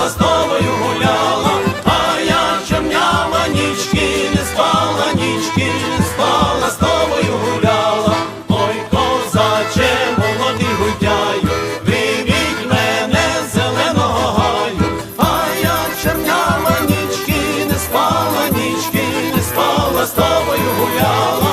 гуляла, з тобою гуляла, а я чорнява нічки, не спала, нічки, не спала, з тобою гуляла, ой, козаче, молодий гудяю, вибіть мене зеленого гаю, а я чорнява нічки, не спала, нічки, не спала, з тобою гуляла.